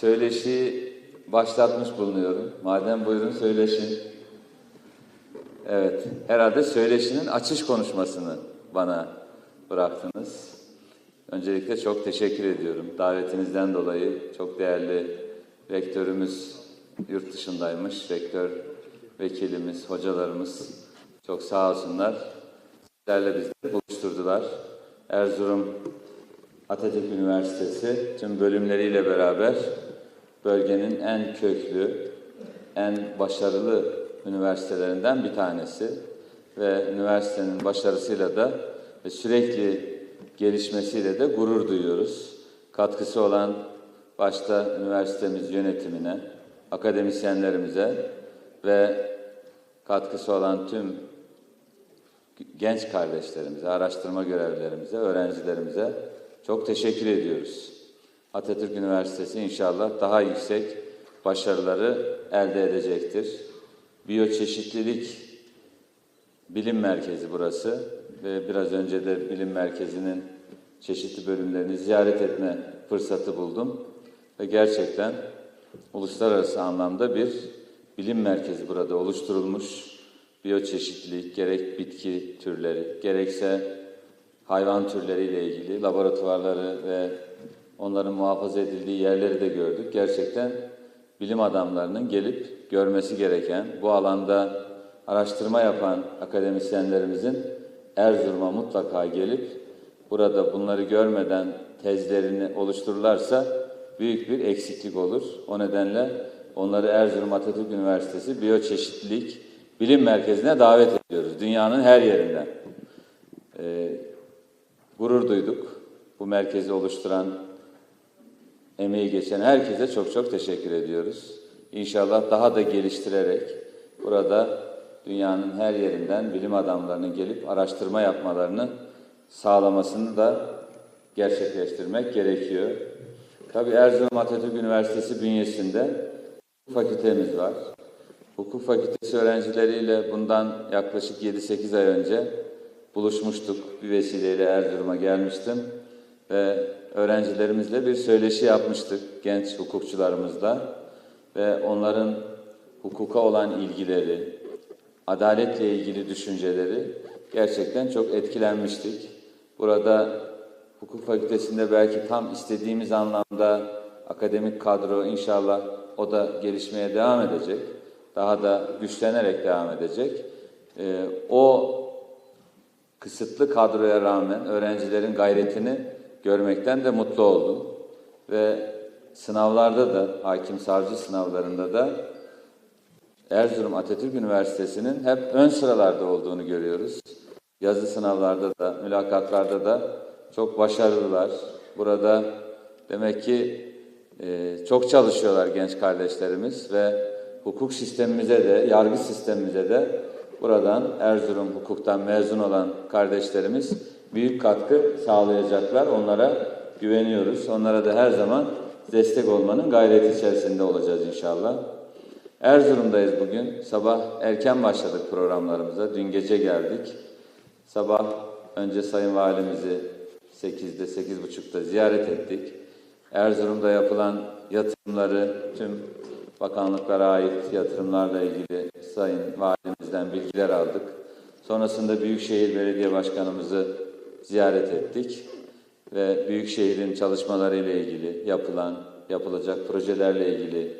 söyleşi başlatmış bulunuyorum. Madem buyurun söyleşin. Evet, herhalde söyleşinin açış konuşmasını bana bıraktınız. Öncelikle çok teşekkür ediyorum. Davetinizden dolayı çok değerli rektörümüz yurt dışındaymış. Rektör vekilimiz, hocalarımız çok sağ olsunlar. Sizlerle bizleri buluşturdular. Erzurum Atatürk Üniversitesi tüm bölümleriyle beraber bölgenin en köklü, en başarılı üniversitelerinden bir tanesi ve üniversitenin başarısıyla da ve sürekli gelişmesiyle de gurur duyuyoruz. Katkısı olan başta üniversitemiz yönetimine, akademisyenlerimize ve katkısı olan tüm genç kardeşlerimize, araştırma görevlilerimize, öğrencilerimize çok teşekkür ediyoruz. Atatürk Üniversitesi inşallah daha yüksek başarıları elde edecektir. Biyoçeşitlilik bilim merkezi burası ve biraz önce de bilim merkezinin çeşitli bölümlerini ziyaret etme fırsatı buldum ve gerçekten uluslararası anlamda bir bilim merkezi burada oluşturulmuş. Biyoçeşitlilik gerek bitki türleri gerekse hayvan türleriyle ilgili laboratuvarları ve onların muhafaza edildiği yerleri de gördük. Gerçekten bilim adamlarının gelip görmesi gereken, bu alanda araştırma yapan akademisyenlerimizin Erzurum'a mutlaka gelip burada bunları görmeden tezlerini oluştururlarsa büyük bir eksiklik olur. O nedenle onları Erzurum Atatürk Üniversitesi Biyoçeşitlilik Bilim Merkezi'ne davet ediyoruz. Dünyanın her yerinden. Ee, gurur duyduk. Bu merkezi oluşturan, emeği geçen herkese çok çok teşekkür ediyoruz. İnşallah daha da geliştirerek burada dünyanın her yerinden bilim adamlarının gelip araştırma yapmalarını sağlamasını da gerçekleştirmek gerekiyor. Tabii Erzurum Atatürk Üniversitesi bünyesinde fakültemiz var. Hukuk fakültesi öğrencileriyle bundan yaklaşık 7-8 ay önce buluşmuştuk. Bir vesileyle Erzurum'a gelmiştim ve öğrencilerimizle bir söyleşi yapmıştık genç hukukçularımızla ve onların hukuka olan ilgileri, adaletle ilgili düşünceleri gerçekten çok etkilenmiştik. Burada hukuk fakültesinde belki tam istediğimiz anlamda akademik kadro inşallah o da gelişmeye devam edecek. Daha da güçlenerek devam edecek. Ee, o kısıtlı kadroya rağmen öğrencilerin gayretini görmekten de mutlu oldum. Ve sınavlarda da, hakim savcı sınavlarında da Erzurum Atatürk Üniversitesi'nin hep ön sıralarda olduğunu görüyoruz. Yazı sınavlarda da, mülakatlarda da çok başarılılar. Burada demek ki e, çok çalışıyorlar genç kardeşlerimiz ve hukuk sistemimize de, yargı sistemimize de buradan Erzurum hukuktan mezun olan kardeşlerimiz büyük katkı sağlayacaklar. Onlara güveniyoruz. Onlara da her zaman destek olmanın gayreti içerisinde olacağız inşallah. Erzurum'dayız bugün. Sabah erken başladık programlarımıza. Dün gece geldik. Sabah önce Sayın Valimizi 8'de, 8.30'da ziyaret ettik. Erzurum'da yapılan yatırımları, tüm bakanlıklara ait yatırımlarla ilgili Sayın Valimizden bilgiler aldık. Sonrasında Büyükşehir Belediye Başkanımızı ziyaret ettik ve Büyükşehir'in çalışmalarıyla ilgili yapılan, yapılacak projelerle ilgili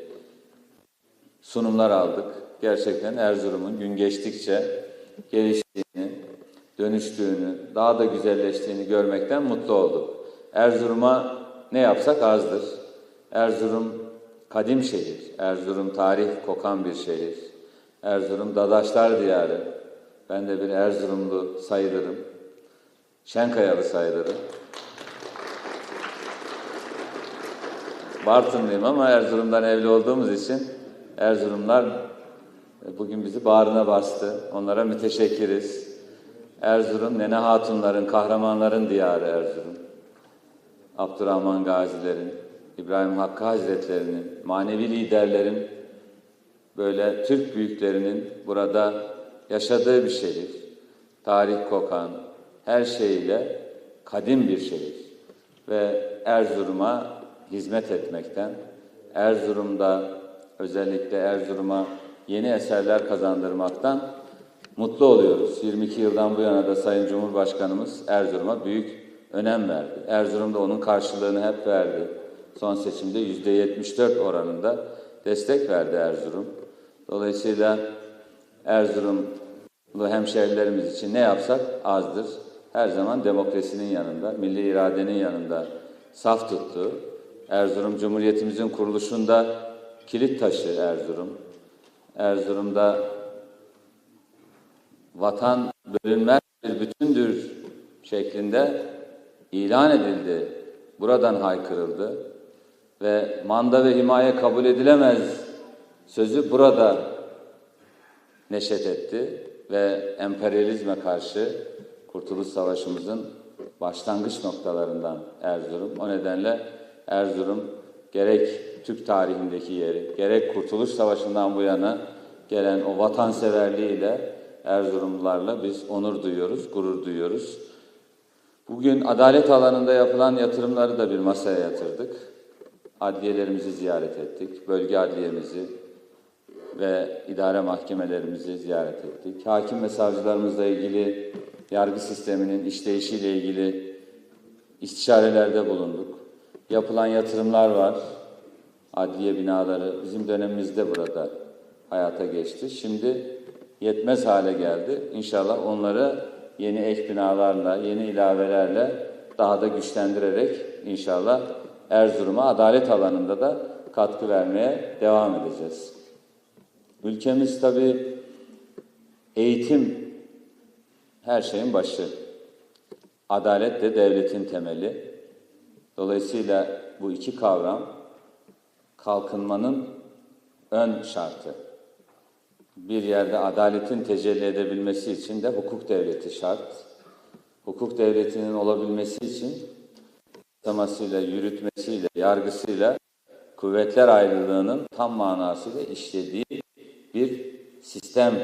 sunumlar aldık. Gerçekten Erzurum'un gün geçtikçe geliştiğini, dönüştüğünü, daha da güzelleştiğini görmekten mutlu olduk. Erzurum'a ne yapsak azdır. Erzurum kadim şehir, Erzurum tarih kokan bir şehir. Erzurum Dadaşlar diyarı. Ben de bir Erzurumlu sayılırım. Şenkayalı sayılırım. Bartınlıyım ama Erzurum'dan evli olduğumuz için Erzurumlar bugün bizi bağrına bastı. Onlara müteşekkiriz. Erzurum, Nene Hatunların, kahramanların diyarı Erzurum. Abdurrahman Gazilerin, İbrahim Hakkı Hazretleri'nin, manevi liderlerin, böyle Türk büyüklerinin burada yaşadığı bir şehir. Tarih kokan, her şeyiyle kadim bir şehir. Ve Erzurum'a hizmet etmekten, Erzurum'da özellikle Erzurum'a yeni eserler kazandırmaktan mutlu oluyoruz. 22 yıldan bu yana da Sayın Cumhurbaşkanımız Erzurum'a büyük önem verdi. Erzurum'da onun karşılığını hep verdi. Son seçimde %74 oranında destek verdi Erzurum. Dolayısıyla Erzurumlu hemşehrilerimiz için ne yapsak azdır. Her zaman demokrasinin yanında, milli iradenin yanında saf tuttu. Erzurum Cumhuriyetimizin kuruluşunda kilit taşı Erzurum. Erzurum'da vatan bölünmez bir bütündür şeklinde ilan edildi. Buradan haykırıldı ve manda ve himaye kabul edilemez sözü burada neşet etti ve emperyalizme karşı Kurtuluş Savaşımızın başlangıç noktalarından Erzurum. O nedenle Erzurum gerek Türk tarihindeki yeri, gerek Kurtuluş Savaşı'ndan bu yana gelen o vatanseverliğiyle Erzurumlularla biz onur duyuyoruz, gurur duyuyoruz. Bugün adalet alanında yapılan yatırımları da bir masaya yatırdık. Adliyelerimizi ziyaret ettik, bölge adliyemizi ve idare mahkemelerimizi ziyaret ettik. Hakim ve savcılarımızla ilgili yargı sisteminin işleyişiyle ilgili istişarelerde bulunduk. Yapılan yatırımlar var. Adliye binaları bizim dönemimizde burada hayata geçti. Şimdi yetmez hale geldi. İnşallah onları yeni ek binalarla, yeni ilavelerle daha da güçlendirerek inşallah Erzurum'a adalet alanında da katkı vermeye devam edeceğiz. Ülkemiz tabii eğitim her şeyin başı. Adalet de devletin temeli. Dolayısıyla bu iki kavram kalkınmanın ön şartı. Bir yerde adaletin tecelli edebilmesi için de hukuk devleti şart. Hukuk devletinin olabilmesi için yasamasıyla, yürütmesiyle, yargısıyla kuvvetler ayrılığının tam manasıyla işlediği bir sistem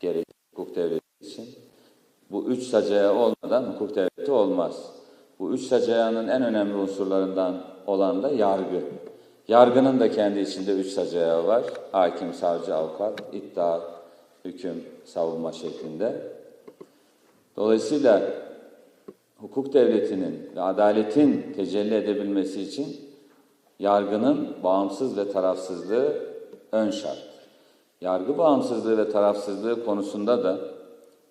gerekir hukuk devleti. Bu üç sacaya olmadan hukuk devleti olmaz. Bu üç sacayanın en önemli unsurlarından olan da yargı. Yargının da kendi içinde üç sacayağı var. Hakim, savcı, avukat, iddia, hüküm, savunma şeklinde. Dolayısıyla hukuk devletinin ve adaletin tecelli edebilmesi için yargının bağımsız ve tarafsızlığı ön şart. Yargı bağımsızlığı ve tarafsızlığı konusunda da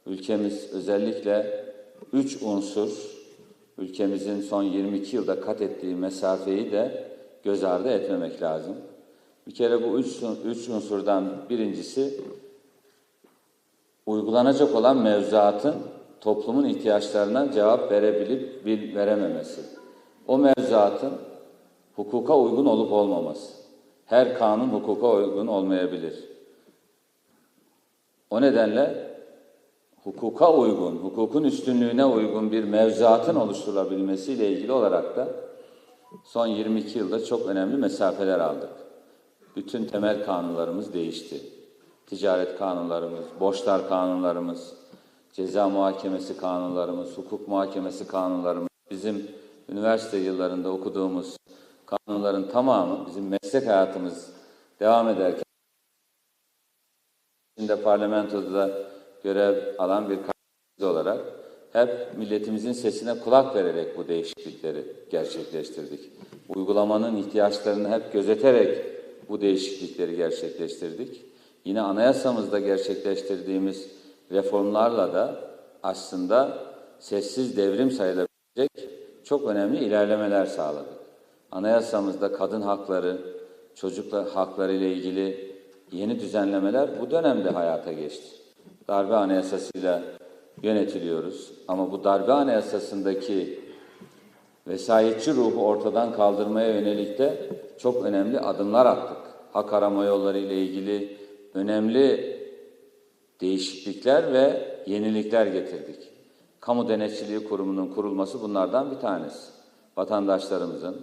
ülkemiz özellikle üç unsur, ülkemizin son 22 yılda kat ettiği mesafeyi de göz ardı etmemek lazım. Bir kere bu üç, üç unsurdan birincisi uygulanacak olan mevzuatın toplumun ihtiyaçlarına cevap verebilip verememesi. O mevzuatın hukuka uygun olup olmaması. Her kanun hukuka uygun olmayabilir. O nedenle hukuka uygun, hukukun üstünlüğüne uygun bir mevzuatın oluşturulabilmesiyle ilgili olarak da son 22 yılda çok önemli mesafeler aldık. Bütün temel kanunlarımız değişti. Ticaret kanunlarımız, borçlar kanunlarımız, ceza muhakemesi kanunlarımız, hukuk muhakemesi kanunlarımız, bizim üniversite yıllarında okuduğumuz kanunların tamamı bizim meslek hayatımız devam ederken Şimdi parlamentoda görev alan bir kanun olarak hep milletimizin sesine kulak vererek bu değişiklikleri gerçekleştirdik. Uygulamanın ihtiyaçlarını hep gözeterek bu değişiklikleri gerçekleştirdik. Yine anayasamızda gerçekleştirdiğimiz reformlarla da aslında sessiz devrim sayılabilecek çok önemli ilerlemeler sağladık. Anayasamızda kadın hakları, çocuk hakları ile ilgili yeni düzenlemeler bu dönemde hayata geçti. Darbe anayasasıyla yönetiliyoruz ama bu darbe anayasasındaki vesayetçi ruhu ortadan kaldırmaya yönelik de çok önemli adımlar attık. Hak arama yolları ile ilgili önemli değişiklikler ve yenilikler getirdik. Kamu Denetçiliği Kurumu'nun kurulması bunlardan bir tanesi. Vatandaşlarımızın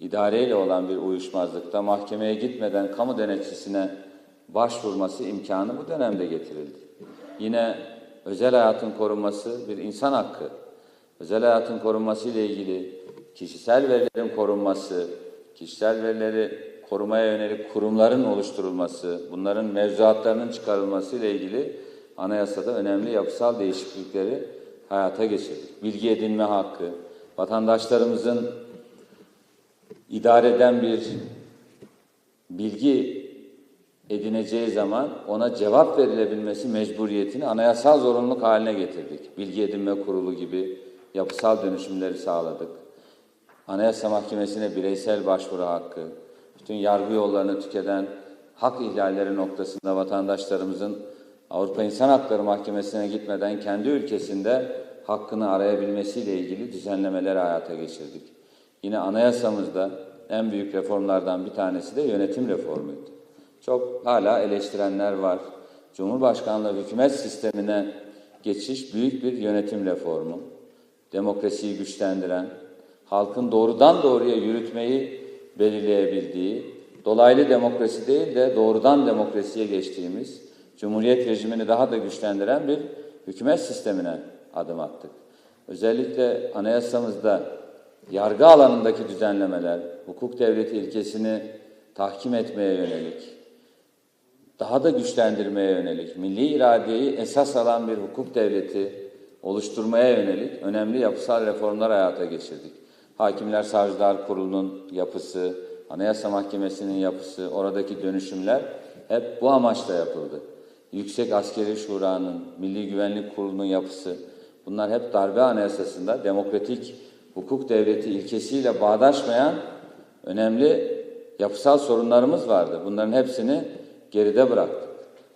idareyle olan bir uyuşmazlıkta mahkemeye gitmeden kamu denetçisine başvurması imkanı bu dönemde getirildi. Yine özel hayatın korunması bir insan hakkı. Özel hayatın korunması ile ilgili kişisel verilerin korunması, kişisel verileri korumaya yönelik kurumların oluşturulması, bunların mevzuatlarının çıkarılması ile ilgili anayasada önemli yapısal değişiklikleri hayata geçirdik. Bilgi edinme hakkı, vatandaşlarımızın idareden bir bilgi edineceği zaman ona cevap verilebilmesi mecburiyetini anayasal zorunluluk haline getirdik. Bilgi edinme kurulu gibi yapısal dönüşümleri sağladık. Anayasa Mahkemesi'ne bireysel başvuru hakkı, bütün yargı yollarını tüketen hak ihlalleri noktasında vatandaşlarımızın Avrupa İnsan Hakları Mahkemesi'ne gitmeden kendi ülkesinde hakkını arayabilmesiyle ilgili düzenlemeleri hayata geçirdik. Yine anayasamızda en büyük reformlardan bir tanesi de yönetim reformuydu. Çok hala eleştirenler var. Cumhurbaşkanlığı hükümet sistemine geçiş büyük bir yönetim reformu. Demokrasiyi güçlendiren, halkın doğrudan doğruya yürütmeyi belirleyebildiği, dolaylı demokrasi değil de doğrudan demokrasiye geçtiğimiz, Cumhuriyet rejimini daha da güçlendiren bir hükümet sistemine adım attık. Özellikle anayasamızda yargı alanındaki düzenlemeler, hukuk devleti ilkesini tahkim etmeye yönelik, daha da güçlendirmeye yönelik, milli iradeyi esas alan bir hukuk devleti oluşturmaya yönelik önemli yapısal reformlar hayata geçirdik. Hakimler Savcılar Kurulu'nun yapısı, Anayasa Mahkemesi'nin yapısı, oradaki dönüşümler hep bu amaçla yapıldı. Yüksek Askeri Şura'nın, Milli Güvenlik Kurulu'nun yapısı, bunlar hep darbe anayasasında demokratik hukuk devleti ilkesiyle bağdaşmayan önemli yapısal sorunlarımız vardı. Bunların hepsini geride bıraktık.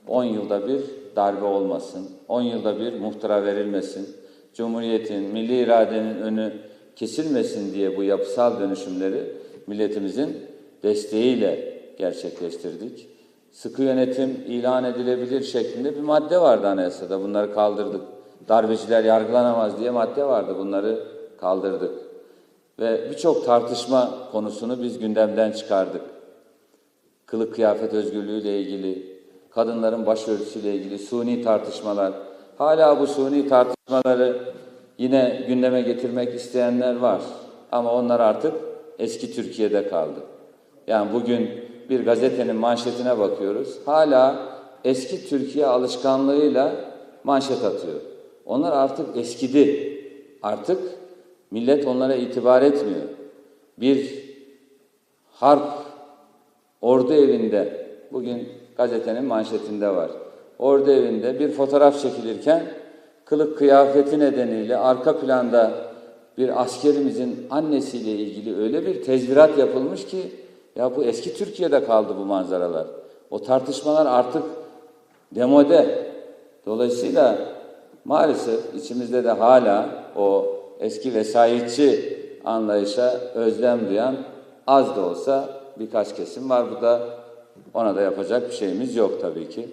10 yılda bir darbe olmasın, 10 yılda bir muhtıra verilmesin, Cumhuriyetin, milli iradenin önü kesilmesin diye bu yapısal dönüşümleri milletimizin desteğiyle gerçekleştirdik. Sıkı yönetim ilan edilebilir şeklinde bir madde vardı anayasada. Bunları kaldırdık. Darbeciler yargılanamaz diye madde vardı. Bunları kaldırdık. Ve birçok tartışma konusunu biz gündemden çıkardık. Kılık kıyafet özgürlüğüyle ilgili, kadınların başörtüsüyle ilgili suni tartışmalar. Hala bu suni tartışmaları yine gündeme getirmek isteyenler var. Ama onlar artık eski Türkiye'de kaldı. Yani bugün bir gazetenin manşetine bakıyoruz. Hala eski Türkiye alışkanlığıyla manşet atıyor. Onlar artık eskidi. Artık millet onlara itibar etmiyor. Bir harp ordu evinde bugün gazetenin manşetinde var. Ordu evinde bir fotoğraf çekilirken kılık kıyafeti nedeniyle arka planda bir askerimizin annesiyle ilgili öyle bir tezvirat yapılmış ki ya bu eski Türkiye'de kaldı bu manzaralar. O tartışmalar artık demode. Dolayısıyla maalesef içimizde de hala o eski vesayetçi anlayışa özlem duyan az da olsa birkaç kesim var. Bu da ona da yapacak bir şeyimiz yok tabii ki.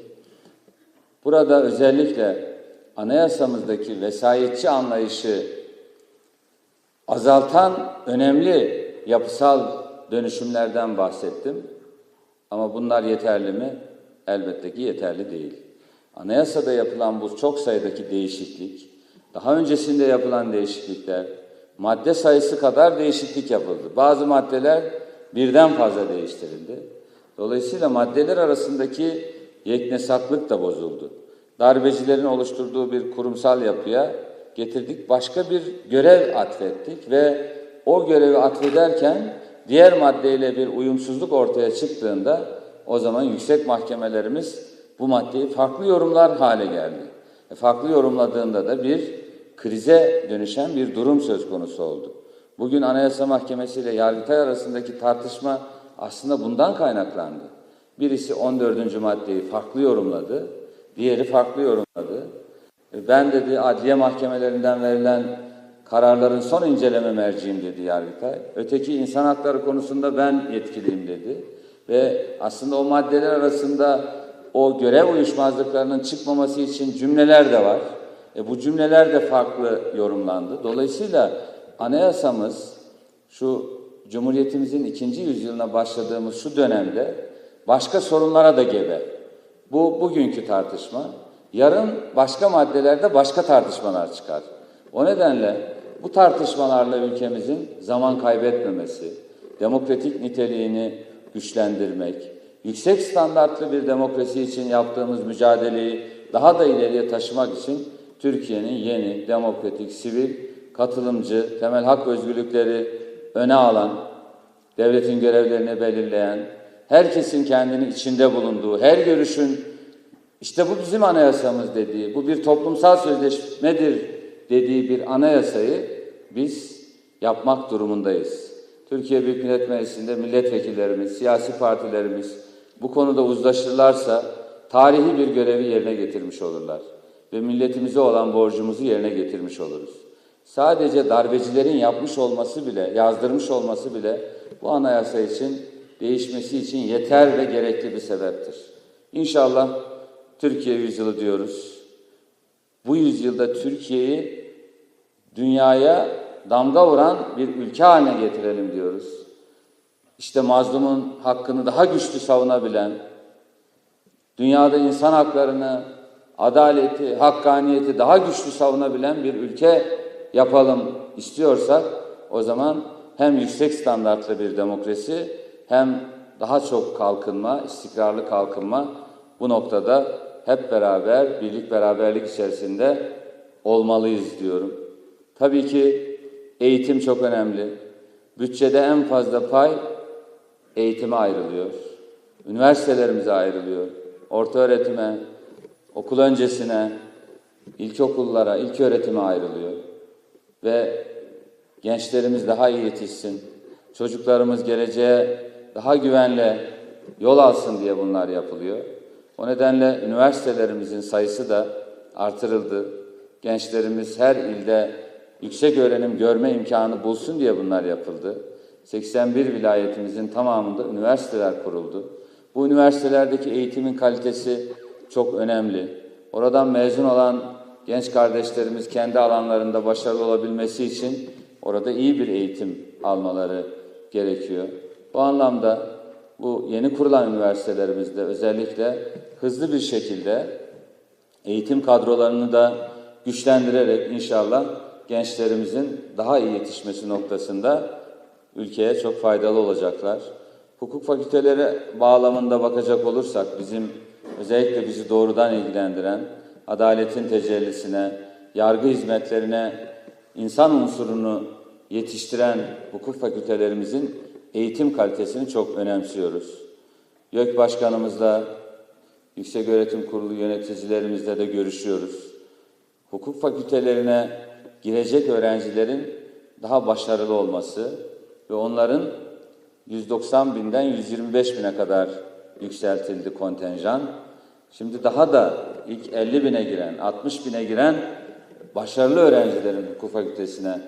Burada özellikle anayasamızdaki vesayetçi anlayışı azaltan önemli yapısal dönüşümlerden bahsettim. Ama bunlar yeterli mi? Elbette ki yeterli değil. Anayasada yapılan bu çok sayıdaki değişiklik, daha öncesinde yapılan değişiklikler, madde sayısı kadar değişiklik yapıldı. Bazı maddeler birden fazla değiştirildi. Dolayısıyla maddeler arasındaki yeknesaklık da bozuldu. Darbecilerin oluşturduğu bir kurumsal yapıya getirdik, başka bir görev atfettik ve o görevi atfederken diğer maddeyle bir uyumsuzluk ortaya çıktığında o zaman yüksek mahkemelerimiz bu maddeyi farklı yorumlar hale geldi. E, farklı yorumladığında da bir krize dönüşen bir durum söz konusu oldu. Bugün Anayasa Mahkemesi ile Yargıtay arasındaki tartışma aslında bundan kaynaklandı. Birisi 14. maddeyi farklı yorumladı, diğeri farklı yorumladı. E, ben dedi adliye mahkemelerinden verilen kararların son inceleme merciğim dedi Yargıtay. Öteki insan hakları konusunda ben yetkiliyim dedi. Ve aslında o maddeler arasında o görev uyuşmazlıklarının çıkmaması için cümleler de var. E bu cümleler de farklı yorumlandı. Dolayısıyla anayasamız şu Cumhuriyetimizin ikinci yüzyılına başladığımız şu dönemde başka sorunlara da gebe. Bu bugünkü tartışma. Yarın başka maddelerde başka tartışmalar çıkar. O nedenle bu tartışmalarla ülkemizin zaman kaybetmemesi, demokratik niteliğini güçlendirmek, yüksek standartlı bir demokrasi için yaptığımız mücadeleyi daha da ileriye taşımak için Türkiye'nin yeni, demokratik, sivil, katılımcı, temel hak özgürlükleri öne alan, devletin görevlerini belirleyen, herkesin kendini içinde bulunduğu, her görüşün işte bu bizim anayasamız dediği, bu bir toplumsal sözleşmedir dediği bir anayasayı biz yapmak durumundayız. Türkiye Büyük Millet Meclisi'nde milletvekillerimiz, siyasi partilerimiz bu konuda uzlaşırlarsa tarihi bir görevi yerine getirmiş olurlar ve milletimize olan borcumuzu yerine getirmiş oluruz. Sadece darbecilerin yapmış olması bile, yazdırmış olması bile bu anayasa için değişmesi için yeter ve gerekli bir sebeptir. İnşallah Türkiye yüzyılı diyoruz. Bu yüzyılda Türkiye'yi dünyaya damga vuran bir ülke haline getirelim diyoruz. İşte mazlumun hakkını daha güçlü savunabilen, dünyada insan haklarını, adaleti, hakkaniyeti daha güçlü savunabilen bir ülke yapalım istiyorsak o zaman hem yüksek standartlı bir demokrasi hem daha çok kalkınma, istikrarlı kalkınma bu noktada hep beraber, birlik beraberlik içerisinde olmalıyız diyorum. Tabii ki eğitim çok önemli. Bütçede en fazla pay eğitime ayrılıyor. Üniversitelerimize ayrılıyor. Orta öğretime, okul öncesine, ilkokullara, ilk öğretime ayrılıyor. Ve gençlerimiz daha iyi yetişsin, çocuklarımız geleceğe daha güvenle yol alsın diye bunlar yapılıyor. O nedenle üniversitelerimizin sayısı da artırıldı. Gençlerimiz her ilde yüksek öğrenim görme imkanı bulsun diye bunlar yapıldı. 81 vilayetimizin tamamında üniversiteler kuruldu. Bu üniversitelerdeki eğitimin kalitesi çok önemli. Oradan mezun olan genç kardeşlerimiz kendi alanlarında başarılı olabilmesi için orada iyi bir eğitim almaları gerekiyor. Bu anlamda bu yeni kurulan üniversitelerimizde özellikle hızlı bir şekilde eğitim kadrolarını da güçlendirerek inşallah gençlerimizin daha iyi yetişmesi noktasında ülkeye çok faydalı olacaklar. Hukuk fakülteleri bağlamında bakacak olursak bizim özellikle bizi doğrudan ilgilendiren adaletin tecellisine, yargı hizmetlerine insan unsurunu yetiştiren hukuk fakültelerimizin eğitim kalitesini çok önemsiyoruz. YÖK Başkanımızla, Yüksek Öğretim Kurulu yöneticilerimizle de görüşüyoruz. Hukuk fakültelerine girecek öğrencilerin daha başarılı olması ve onların 190 binden 125 bine kadar yükseltildi kontenjan. Şimdi daha da ilk 50 bine giren, 60 bine giren başarılı öğrencilerin hukuk fakültesine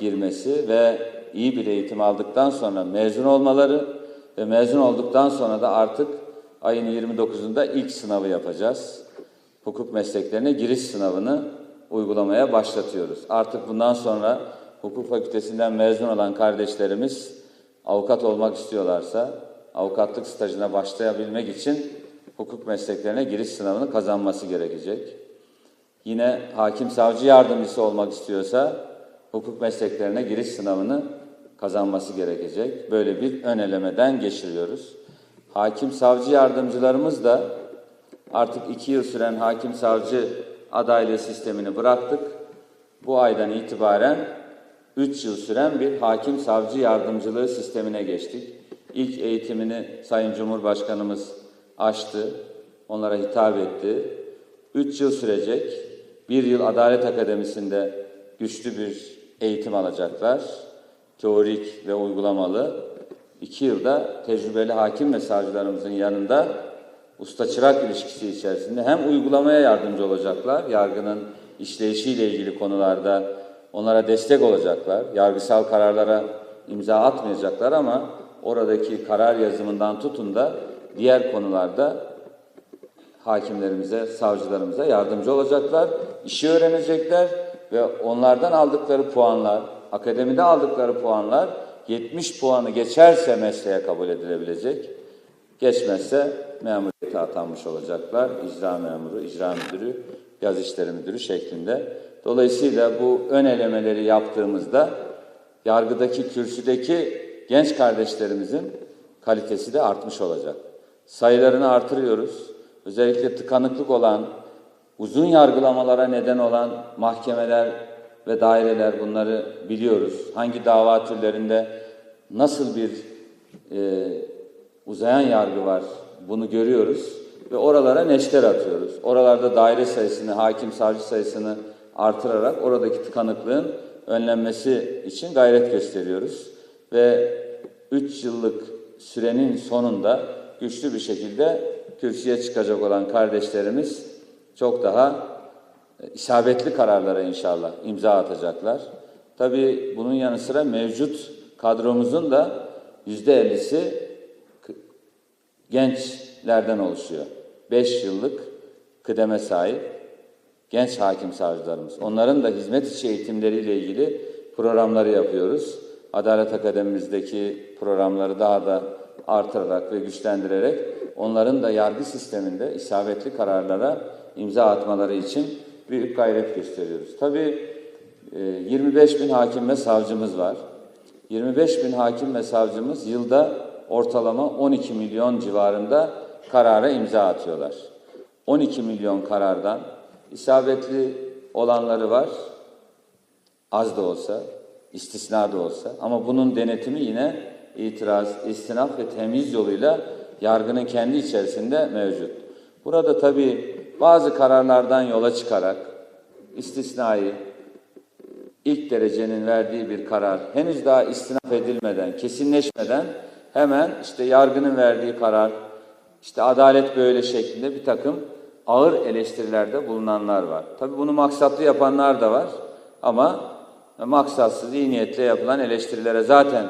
girmesi ve iyi bir eğitim aldıktan sonra mezun olmaları ve mezun olduktan sonra da artık ayın 29'unda ilk sınavı yapacağız. Hukuk mesleklerine giriş sınavını uygulamaya başlatıyoruz. Artık bundan sonra hukuk fakültesinden mezun olan kardeşlerimiz avukat olmak istiyorlarsa avukatlık stajına başlayabilmek için hukuk mesleklerine giriş sınavını kazanması gerekecek. Yine hakim savcı yardımcısı olmak istiyorsa hukuk mesleklerine giriş sınavını kazanması gerekecek. Böyle bir ön elemeden geçiriyoruz. Hakim savcı yardımcılarımız da artık iki yıl süren hakim savcı adaylığı sistemini bıraktık. Bu aydan itibaren üç yıl süren bir hakim savcı yardımcılığı sistemine geçtik. İlk eğitimini Sayın Cumhurbaşkanımız açtı, onlara hitap etti. Üç yıl sürecek, bir yıl Adalet Akademisi'nde güçlü bir eğitim alacaklar. Teorik ve uygulamalı. İki yılda tecrübeli hakim ve savcılarımızın yanında usta çırak ilişkisi içerisinde hem uygulamaya yardımcı olacaklar, yargının işleyişiyle ilgili konularda onlara destek olacaklar, yargısal kararlara imza atmayacaklar ama oradaki karar yazımından tutun da diğer konularda hakimlerimize, savcılarımıza yardımcı olacaklar, işi öğrenecekler ve onlardan aldıkları puanlar, akademide aldıkları puanlar 70 puanı geçerse mesleğe kabul edilebilecek. Geçmezse memuriyete atanmış olacaklar. İcra memuru, icra müdürü, yaz işleri müdürü şeklinde. Dolayısıyla bu ön elemeleri yaptığımızda yargıdaki kürsüdeki genç kardeşlerimizin kalitesi de artmış olacak. Sayılarını artırıyoruz. Özellikle tıkanıklık olan, uzun yargılamalara neden olan mahkemeler ve daireler bunları biliyoruz. Hangi dava türlerinde nasıl bir e, uzayan yargı var bunu görüyoruz ve oralara neşter atıyoruz. Oralarda daire sayısını, hakim savcı sayısını artırarak oradaki tıkanıklığın önlenmesi için gayret gösteriyoruz. Ve 3 yıllık sürenin sonunda güçlü bir şekilde kürsüye çıkacak olan kardeşlerimiz çok daha e, isabetli kararlara inşallah imza atacaklar. Tabii bunun yanı sıra mevcut kadromuzun da yüzde ellisi gençlerden oluşuyor. Beş yıllık kıdeme sahip genç hakim savcılarımız. Onların da hizmet içi eğitimleriyle ilgili programları yapıyoruz. Adalet Akademimizdeki programları daha da artırarak ve güçlendirerek onların da yargı sisteminde isabetli kararlara imza atmaları için büyük gayret gösteriyoruz. Tabii e, 25 bin hakim ve savcımız var. 25 bin hakim ve savcımız yılda ortalama 12 milyon civarında karara imza atıyorlar. 12 milyon karardan isabetli olanları var, az da olsa, istisna da olsa ama bunun denetimi yine itiraz, istinaf ve temiz yoluyla yargının kendi içerisinde mevcut. Burada tabii bazı kararlardan yola çıkarak istisnai ilk derecenin verdiği bir karar henüz daha istinaf edilmeden, kesinleşmeden hemen işte yargının verdiği karar, işte adalet böyle şeklinde bir takım ağır eleştirilerde bulunanlar var. Tabii bunu maksatlı yapanlar da var ama maksatsız, iyi niyetle yapılan eleştirilere zaten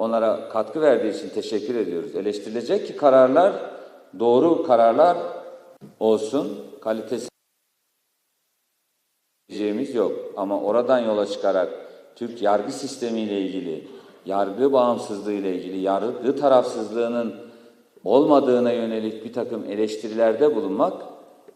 onlara katkı verdiği için teşekkür ediyoruz. Eleştirilecek ki kararlar doğru kararlar olsun, kalitesi diyeceğimiz yok. Ama oradan yola çıkarak Türk yargı sistemiyle ilgili, yargı bağımsızlığı ile ilgili, yargı tarafsızlığının olmadığına yönelik bir takım eleştirilerde bulunmak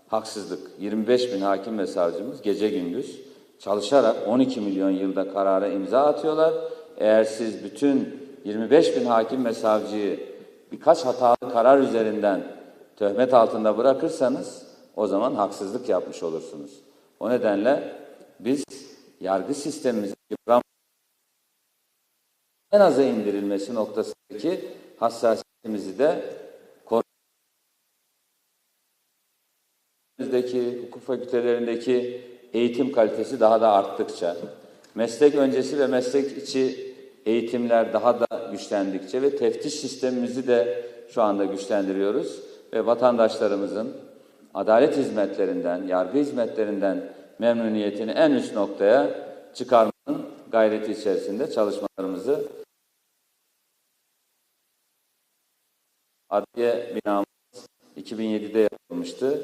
haksızlık. 25 bin hakim ve savcımız gece gündüz çalışarak 12 milyon yılda karara imza atıyorlar. Eğer siz bütün 25 bin hakim ve savcıyı birkaç hatalı karar üzerinden töhmet altında bırakırsanız o zaman haksızlık yapmış olursunuz. O nedenle biz yargı sistemimizi en aza indirilmesi noktasındaki hassasiyetimizi de Üniversitemizdeki, hukuk fakültelerindeki eğitim kalitesi daha da arttıkça, meslek öncesi ve meslek içi eğitimler daha da güçlendikçe ve teftiş sistemimizi de şu anda güçlendiriyoruz ve vatandaşlarımızın adalet hizmetlerinden, yargı hizmetlerinden memnuniyetini en üst noktaya çıkarmanın gayreti içerisinde çalışmalarımızı Adliye binamız 2007'de yapılmıştı.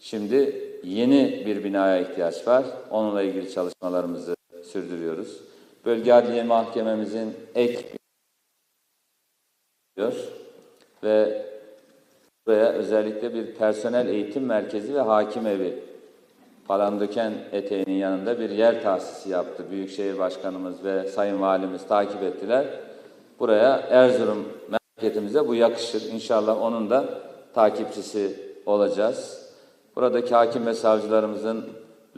Şimdi yeni bir binaya ihtiyaç var. Onunla ilgili çalışmalarımızı sürdürüyoruz. Bölge Adliye Mahkememizin ek diyor ve buraya özellikle bir personel eğitim merkezi ve hakim evi Palandöken eteğinin yanında bir yer tahsisi yaptı. Büyükşehir Başkanımız ve Sayın Valimiz takip ettiler. Buraya Erzurum memleketimize bu yakışır. İnşallah onun da takipçisi olacağız. Buradaki hakim ve savcılarımızın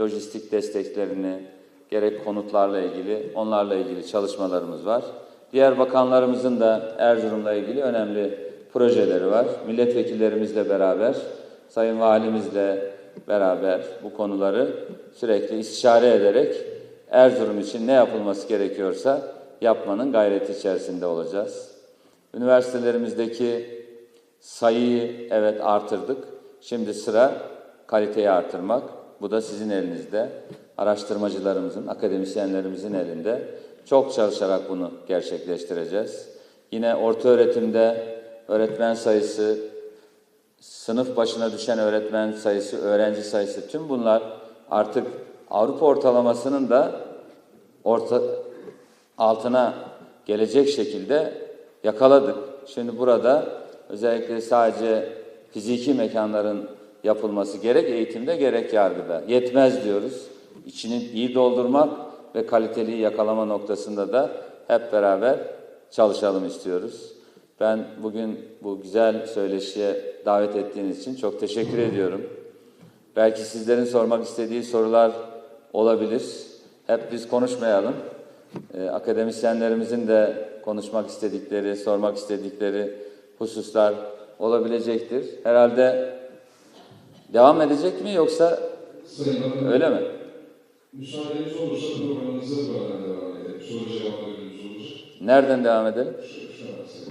lojistik desteklerini, gerek konutlarla ilgili, onlarla ilgili çalışmalarımız var. Diğer bakanlarımızın da Erzurum'la ilgili önemli projeleri var. Milletvekillerimizle beraber, Sayın Valimizle beraber bu konuları sürekli istişare ederek Erzurum için ne yapılması gerekiyorsa yapmanın gayreti içerisinde olacağız. Üniversitelerimizdeki sayıyı evet artırdık. Şimdi sıra kaliteyi artırmak. Bu da sizin elinizde. Araştırmacılarımızın, akademisyenlerimizin elinde. Çok çalışarak bunu gerçekleştireceğiz. Yine orta öğretimde öğretmen sayısı, sınıf başına düşen öğretmen sayısı, öğrenci sayısı tüm bunlar artık Avrupa ortalamasının da orta altına gelecek şekilde yakaladık. Şimdi burada özellikle sadece fiziki mekanların yapılması gerek eğitimde gerek yargıda. Yetmez diyoruz. İçini iyi doldurmak ve kaliteliyi yakalama noktasında da hep beraber çalışalım istiyoruz. Ben bugün bu güzel söyleşiye davet ettiğiniz için çok teşekkür ediyorum. Belki sizlerin sormak istediği sorular olabilir. Hep biz konuşmayalım. Ee, akademisyenlerimizin de konuşmak istedikleri, sormak istedikleri hususlar olabilecektir. Herhalde devam edecek mi yoksa öyle mi? Müsaadeniz olursa programımıza buradan devam edelim. Soru cevap bölümümüz olacak. Nereden devam edelim?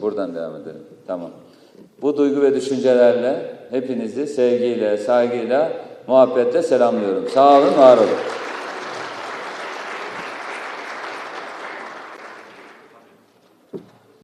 Buradan devam edelim. Tamam. Bu duygu ve düşüncelerle hepinizi sevgiyle, saygıyla, muhabbetle selamlıyorum. Sağ olun, var olun.